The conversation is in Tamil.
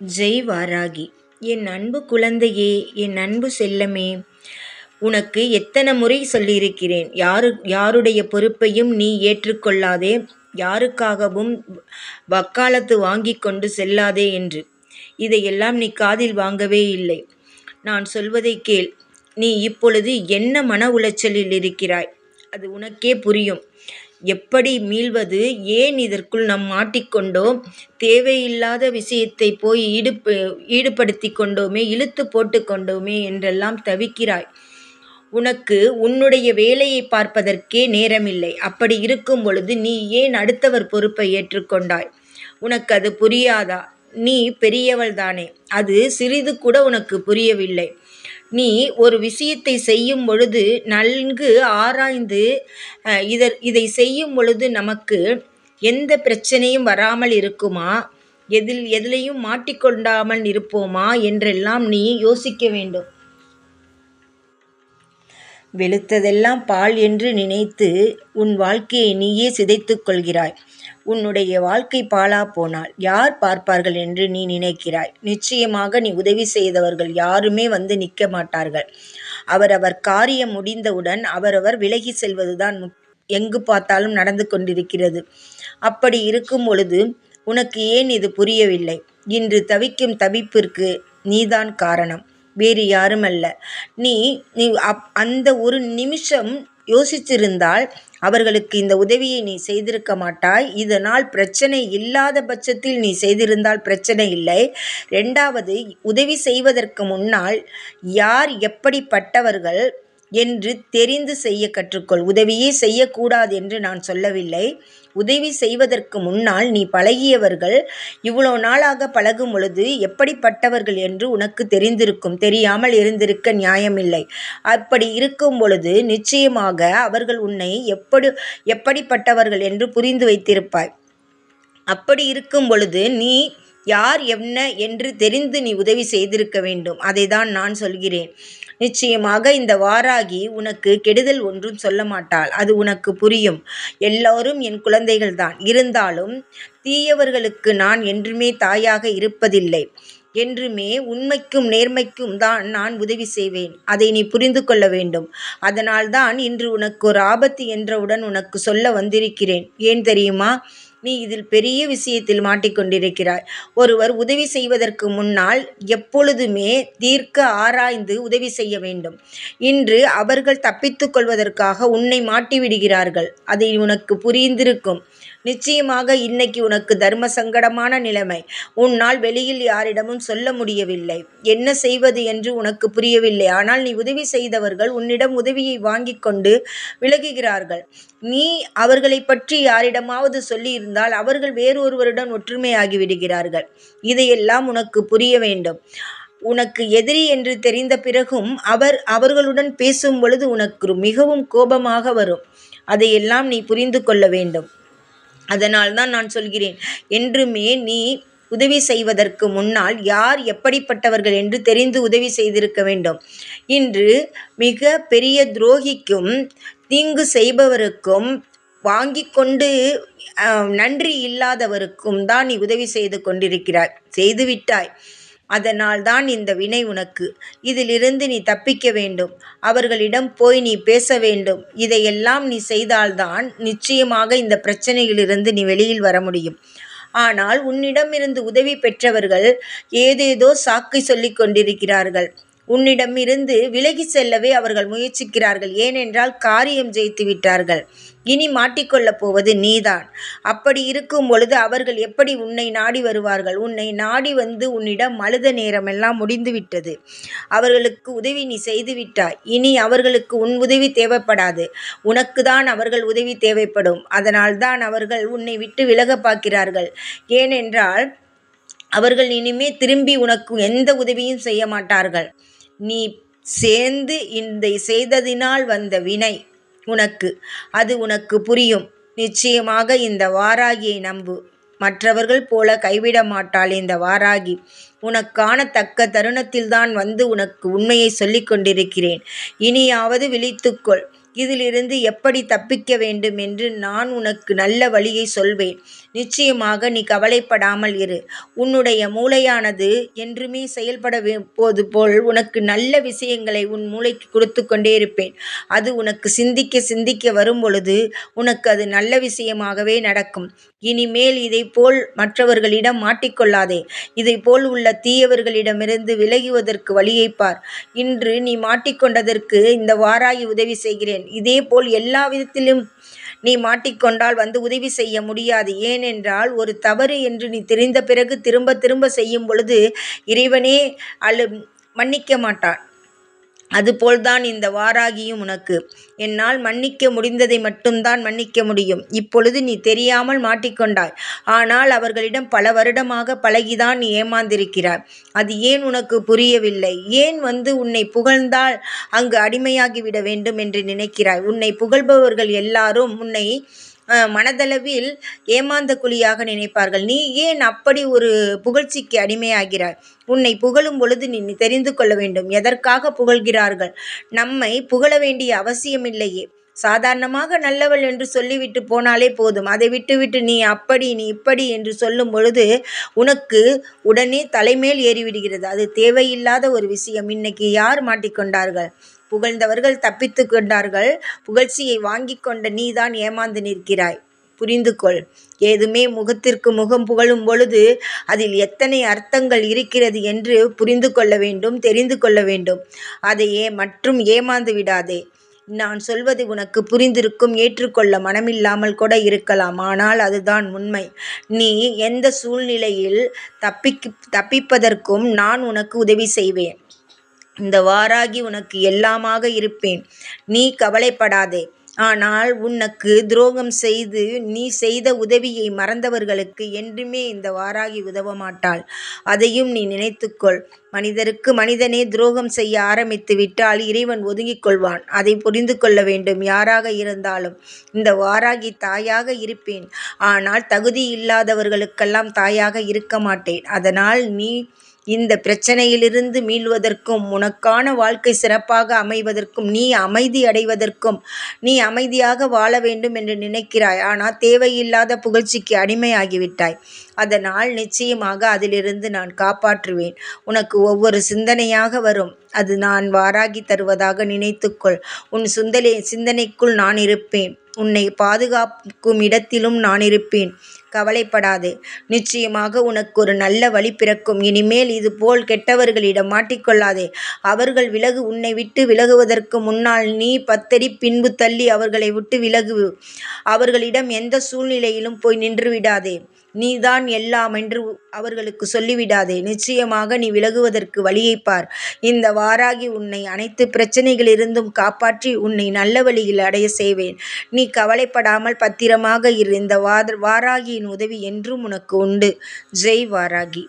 ஜெய் வாராகி என் அன்பு குழந்தையே என் அன்பு செல்லமே உனக்கு எத்தனை முறை சொல்லியிருக்கிறேன். யாரு யாருடைய பொறுப்பையும் நீ ஏற்றுக்கொள்ளாதே யாருக்காகவும் வக்காலத்து வாங்கி கொண்டு செல்லாதே என்று. இதையெல்லாம் நீ காதில் வாங்கவே இல்லை. நான் சொல்வதை கேள். நீ இப்பொழுது என்ன மன உளைச்சலில் இருக்கிறாய்? அது உனக்கே புரியும். எப்படி மீள்வது? ஏன் இதற்குள் நாம் மாட்டிக்கொண்டோம் தேவையில்லாத விஷயத்தை போய் ஈடுப ஈடுபடுத்தி கொண்டோமே இழுத்து போட்டு கொண்டோமே என்றெல்லாம் தவிக்கிறாய். உனக்கு உன்னுடைய வேலையை பார்ப்பதற்கே நேரமில்லை. அப்படி இருக்கும் பொழுது நீ ஏன் அடுத்தவர் பொறுப்பை ஏற்றுக்கொண்டாய் உனக்கு அது புரியாதா? நீ பெரியவள் தானே அது சிறிது கூட உனக்கு புரியவில்லை. நீ ஒரு விஷயத்தை செய்யும் பொழுது நன்கு ஆராய்ந்து இதர் இதை செய்யும் பொழுது நமக்கு எந்த பிரச்சனையும் வராமல் இருக்குமா? எதில் எதிலையும் மாட்டிக்கொண்டாமல் இருப்போமா? என்றெல்லாம் நீ யோசிக்க வேண்டும். வெளுத்ததெல்லாம் பால் என்று நினைத்து உன் வாழ்க்கையை நீயே சிதைத்துக் கொள்கிறாய். உன்னுடைய வாழ்க்கை பாழா போனால் யார் பார்ப்பார்கள் என்று நீ நினைக்கிறாய். நிச்சயமாக நீ உதவி செய்தவர்கள் யாருமே வந்து நிற்க மாட்டார்கள். அவரவர் காரியம் முடிந்தவுடன் அவரவர் விலகி செல்வதுதான் எங்கு பார்த்தாலும் நடந்து கொண்டிருக்கிறது. அப்படி இருக்கும் பொழுது உனக்கு ஏன் இது புரியவில்லை? இன்று தவிக்கும் தவிப்பிற்கு நீதான் காரணம். வேறு யாரும் அல்ல நீ நீ அப் அந்த ஒரு நிமிஷம் யோசித்திருந்தால் அவர்களுக்கு இந்த உதவியை நீ செய்திருக்க மாட்டாய். இதனால் பிரச்சனை இல்லாத பட்சத்தில் நீ செய்திருந்தால் பிரச்சனை இல்லை. ரெண்டாவது உதவி செய்வதற்கு முன்னால் யார் எப்படிப்பட்டவர்கள் என்று தெரிந்து செய்ய கற்றுக்கொள். உதவியே செய்யக்கூடாது என்று நான் சொல்லவில்லை. உதவி செய்வதற்கு முன்னால் நீ பழகியவர்கள் இவ்வளோ நாளாக பழகும் பொழுது எப்படிப்பட்டவர்கள் என்று உனக்கு தெரிந்திருக்கும். தெரியாமல் இருந்திருக்க நியாயமில்லை. அப்படி இருக்கும் பொழுது நிச்சயமாக அவர்கள் உன்னை எப்படி எப்படிப்பட்டவர்கள் என்று புரிந்து வைத்திருப்பாய். அப்படி இருக்கும் பொழுது நீ யார் என்ன என்று தெரிந்து நீ உதவி செய்திருக்க வேண்டும். அதை தான் நான் சொல்கிறேன். நிச்சயமாக இந்த வாராகி உனக்கு கெடுதல் ஒன்றும் சொல்ல மாட்டாள். அது உனக்கு புரியும். எல்லோரும் என் குழந்தைகள் தான் இருந்தாலும் தீயவர்களுக்கு நான் என்றுமே தாயாக இருப்பதில்லை. என்றுமே உண்மைக்கும் நேர்மைக்கும் தான் நான் உதவி செய்வேன். அதை நீ புரிந்து கொள்ள வேண்டும். அதனால்தான் இன்று உனக்கு ஒரு ஆபத்து என்றவுடன் உனக்கு சொல்ல வந்திருக்கிறேன். ஏன் தெரியுமா? நீ இதில் பெரிய விஷயத்தில் மாட்டிக்கொண்டிருக்கிறாய். ஒருவர் உதவி செய்வதற்கு முன்னால் எப்பொழுதுமே தீர்க்க ஆராய்ந்து உதவி செய்ய வேண்டும். இன்று அவர்கள் தப்பித்துக் கொள்வதற்காக உன்னை மாட்டிவிடுகிறார்கள். அதை உனக்கு புரிந்திருக்கும். நிச்சயமாக இன்னைக்கு உனக்கு தர்ம சங்கடமான நிலைமை உன்னால் வெளியில் யாரிடமும் சொல்ல முடியவில்லை. என்ன செய்வது என்று உனக்கு புரியவில்லை. ஆனால் நீ உதவி செய்தவர்கள் உன்னிடம் உதவியை வாங்கி கொண்டு விலகுகிறார்கள். நீ அவர்களை பற்றி யாரிடமாவது சொல்லியிருந்தால் அவர்கள் வேறொருவருடன் ஒற்றுமையாகிவிடுகிறார்கள். இதையெல்லாம் உனக்கு புரிய வேண்டும். உனக்கு எதிரி என்று தெரிந்த பிறகும் அவர் அவர்களுடன் பேசும் பொழுது உனக்கு மிகவும் கோபமாக வரும். அதையெல்லாம் நீ புரிந்து கொள்ள வேண்டும். அதனால் தான் நான் சொல்கிறேன் என்றுமே நீ உதவி செய்வதற்கு முன்னால் யார் எப்படிப்பட்டவர்கள் என்று தெரிந்து உதவி செய்திருக்க வேண்டும். இன்று மிக பெரிய துரோகிக்கும் தீங்கு செய்பவருக்கும் வாங்கி கொண்டு நன்றி இல்லாதவருக்கும் தான் நீ உதவி செய்து கொண்டிருக்கிறாய் செய்துவிட்டாய். அதனால் தான் இந்த வினை உனக்கு. இதிலிருந்து நீ தப்பிக்க வேண்டும். அவர்களிடம் போய் நீ பேச வேண்டும். இதையெல்லாம் நீ செய்தால்தான் நிச்சயமாக இந்த பிரச்சனையிலிருந்து நீ வெளியில் வர முடியும். ஆனால் உன்னிடமிருந்து உதவி பெற்றவர்கள் ஏதேதோ சாக்கை சொல்லிக் கொண்டிருக்கிறார்கள். உன்னிடமிருந்து விலகி செல்லவே அவர்கள் முயற்சிக்கிறார்கள். ஏனென்றால் காரியம் ஜெயித்து விட்டார்கள். இனி மாட்டிக்கொள்ளப் போவது நீதான். அப்படி இருக்கும் பொழுது அவர்கள் எப்படி உன்னை நாடி வருவார்கள்? உன்னை நாடி வந்து உன்னிடம் அழுத நேரமெல்லாம் முடிந்துவிட்டது அவர்களுக்கு உதவி நீ செய்துவிட்டாய் இனி அவர்களுக்கு உன் உதவி தேவைப்படாது. உனக்கு தான் அவர்கள் உதவி தேவைப்படும். அதனால்தான் அவர்கள் உன்னை விட்டு விலக பார்க்கிறார்கள். ஏனென்றால் அவர்கள் இனிமே திரும்பி உனக்கு எந்த உதவியும் செய்ய மாட்டார்கள். நீ சேர்ந்து இந்த செய்ததினால் வந்த வினை உனக்கு. அது உனக்கு புரியும். நிச்சயமாக இந்த வாராகியை நம்பு. மற்றவர்கள் போல கைவிட மாட்டாள் இந்த வாராகி. உனக்கான தக்க தருணத்தில்தான் வந்து உனக்கு உண்மையை சொல்லிக் கொண்டிருக்கிறேன். இனியாவது விழித்துக்கொள். இதிலிருந்து எப்படி தப்பிக்க வேண்டும் என்று நான் உனக்கு நல்ல வழியை சொல்வேன். நிச்சயமாக நீ கவலைப்படாமல் இரு. உன்னுடைய மூளையானது என்றுமே செயல்பட போது போல் உனக்கு நல்ல விஷயங்களை உன் மூளைக்கு கொடுத்து கொண்டே இருப்பேன். அது உனக்கு சிந்திக்க சிந்திக்க வரும் பொழுது உனக்கு அது நல்ல விஷயமாகவே நடக்கும். இனிமேல் இதை போல் மற்றவர்களிடம் மாட்டிக்கொள்ளாதே இதை போல் உள்ள தீயவர்களிடமிருந்து விலகுவதற்கு வழியைப்பார் பார். இன்று நீ மாட்டிக்கொண்டதற்கு இந்த வாராகி உதவி செய்கிறேன். இதே போல் எல்லா விதத்திலும் நீ மாட்டிக்கொண்டால் வந்து உதவி செய்ய முடியாது. ஏனென்றால் ஒரு தவறு என்று நீ தெரிந்த பிறகு திரும்ப திரும்ப செய்யும் பொழுது இறைவனே அழு மன்னிக்க மாட்டான். அதுபோல்தான் இந்த வாராகியும் உனக்கு. என்னால் மன்னிக்க முடிந்ததை மட்டும்தான் மன்னிக்க முடியும். இப்பொழுது நீ தெரியாமல் மாட்டிக்கொண்டாய். ஆனால் அவர்களிடம் பல வருடமாக பழகிதான் நீ ஏமாந்திருக்கிறாய். அது ஏன் உனக்கு புரியவில்லை? ஏன் வந்து உன்னை புகழ்ந்தால் அங்கு அடிமையாகிவிட வேண்டும் என்று நினைக்கிறாய்? உன்னை புகழ்பவர்கள் எல்லாரும் உன்னை மனதளவில் ஏமாந்த குழியாக நினைப்பார்கள். நீ ஏன் அப்படி ஒரு புகழ்ச்சிக்கு அடிமையாகிறாய்? உன்னை புகழும் பொழுது நீ தெரிந்து கொள்ள வேண்டும். எதற்காக புகழ்கிறார்கள்? நம்மை புகழ வேண்டிய அவசியமில்லையே. சாதாரணமாக நல்லவள் என்று சொல்லிவிட்டு போனாலே போதும். அதை விட்டுவிட்டு நீ அப்படி நீ இப்படி என்று சொல்லும் பொழுது உனக்கு உடனே தலைமேல் ஏறிவிடுகிறது. அது தேவையில்லாத ஒரு விஷயம். இன்னைக்கு யார் மாட்டிக்கொண்டார்கள்? புகழ்ந்தவர்கள் தப்பித்து கொண்டார்கள். புகழ்ச்சியை வாங்கி கொண்ட நீதான் ஏமாந்து நிற்கிறாய். புரிந்து கொள் ஏதுமே முகத்திற்கு முகம் புகழும் பொழுது அதில் எத்தனை அர்த்தங்கள் இருக்கிறது என்று புரிந்து கொள்ள வேண்டும் தெரிந்து கொள்ள வேண்டும். அதையே மற்றும் ஏமாந்து விடாதே. நான் சொல்வது உனக்கு புரிந்திருக்கும் ஏற்றுக்கொள்ள மனமில்லாமல் கூட இருக்கலாம். ஆனால் அதுதான் உண்மை. நீ எந்த சூழ்நிலையில் தப்பிக்கு தப்பிப்பதற்கும் நான் உனக்கு உதவி செய்வேன். இந்த வாராகி உனக்கு எல்லாமாக இருப்பேன். நீ கவலைப்படாதே. ஆனால் உனக்கு துரோகம் செய்து நீ செய்த உதவியை மறந்தவர்களுக்கு என்றுமே இந்த வாராகி உதவ மாட்டாள். அதையும் நீ நினைத்துக்கொள். மனிதருக்கு மனிதனே துரோகம் செய்ய ஆரம்பித்து விட்டால் இறைவன் ஒதுங்கிக் கொள்வான். அதை புரிந்து கொள்ள வேண்டும் யாராக இருந்தாலும். இந்த வாராகி தாயாக இருப்பேன். ஆனால் தகுதி இல்லாதவர்களுக்கெல்லாம் தாயாக இருக்க மாட்டேன். அதனால் நீ இந்த பிரச்சனையிலிருந்து மீள்வதற்கும் உனக்கான வாழ்க்கை சிறப்பாக அமைவதற்கும் நீ அமைதி அடைவதற்கும் நீ அமைதியாக வாழ வேண்டும் என்று நினைக்கிறாய். ஆனால் தேவையில்லாத புகழ்ச்சிக்கு அடிமையாகிவிட்டாய். அதனால் நிச்சயமாக அதிலிருந்து நான் காப்பாற்றுவேன். உனக்கு ஒவ்வொரு சிந்தனையாக வரும். அது நான் வாராகி தருவதாக நினைத்துக்கொள். உன் சுந்தலை சிந்தனைக்குள் நான் இருப்பேன். உன்னை பாதுகாக்கும் இடத்திலும் நான் இருப்பேன். கவலைப்படாதே. நிச்சயமாக உனக்கு ஒரு நல்ல வழி பிறக்கும். இனிமேல் இதுபோல் கெட்டவர்களிடம் மாட்டிக்கொள்ளாதே. அவர்கள் விலகு உன்னை விட்டு விலகுவதற்கு முன்னால் நீ பத்தடி பின்பு தள்ளி அவர்களை விட்டு விலகு. அவர்களிடம் எந்த சூழ்நிலையிலும் போய் நின்று விடாதே. நீதான் எல்லாம் என்று அவர்களுக்கு சொல்லிவிடாதே. நிச்சயமாக நீ விலகுவதற்கு வழியை பார். இந்த வாராகி உன்னை அனைத்து பிரச்சனைகளிலிருந்தும் காப்பாற்றி உன்னை நல்ல வழியில் அடைய செய்வேன். நீ கவலைப்படாமல் பத்திரமாக இரு. இந்த வாராகியின் உதவி என்றும் உனக்கு உண்டு. ஜெய் வாராகி.